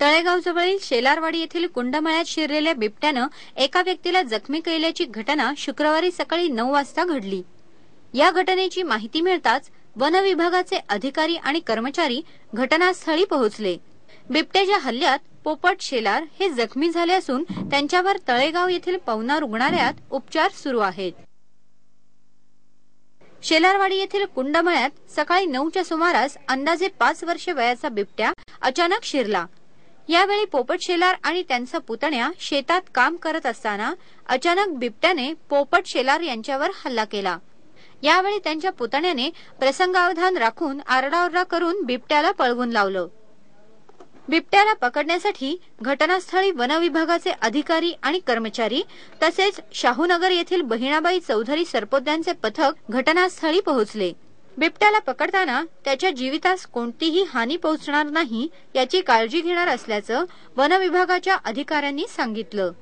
तळेगावजवळील शेलारवाडी येथील कुंडमळ्यात शिरलेल्या बिबट्यानं एका व्यक्तीला जखमी केल्याची घटना शुक्रवारी सकाळी नऊ वाजता घडली. या घटनेची माहिती मिळताच वन विभागाचे अधिकारी आणि कर्मचारी घटनास्थळी पोहोचले. बिबट्याच्या हल्ल्यात पोपट शेलार हे जखमी झाले असून त्यांच्यावर तळेगाव येथील पवना रुग्णालयात उपचार सुरू आहेत. शेलारवाडी येथील कुंडमळ्यात सकाळी नऊच्या सुमारास अंदाजे पाच वर्ष वयाचा बिबट्या अचानक शिरला. यावेळी पोपट शेलार आणि त्यांचा पुतण्या शेतात काम करत असताना अचानक बिबट्याने पोपट शेलार यांच्यावर हल्ला केला. यावेळी त्यांच्या पुतण्याने प्रसंगावधान राखून आरडाओरडा करून बिबट्याला पळवून लावलं. बिबट्याला पकडण्यासाठी घटनास्थळी वनविभागाचे अधिकारी आणि कर्मचारी तसेच शाहूनगर येथील बहिणाबाई चौधरी सरपोद्यांचे पथक घटनास्थळी पोहोचले. बिबट्याला पकडताना त्याच्या जीवितास कोणतीही हानी पोहोचणार नाही याची काळजी घेणार असल्याचं वनविभागाच्या अधिकाऱ्यांनी सांगितलं.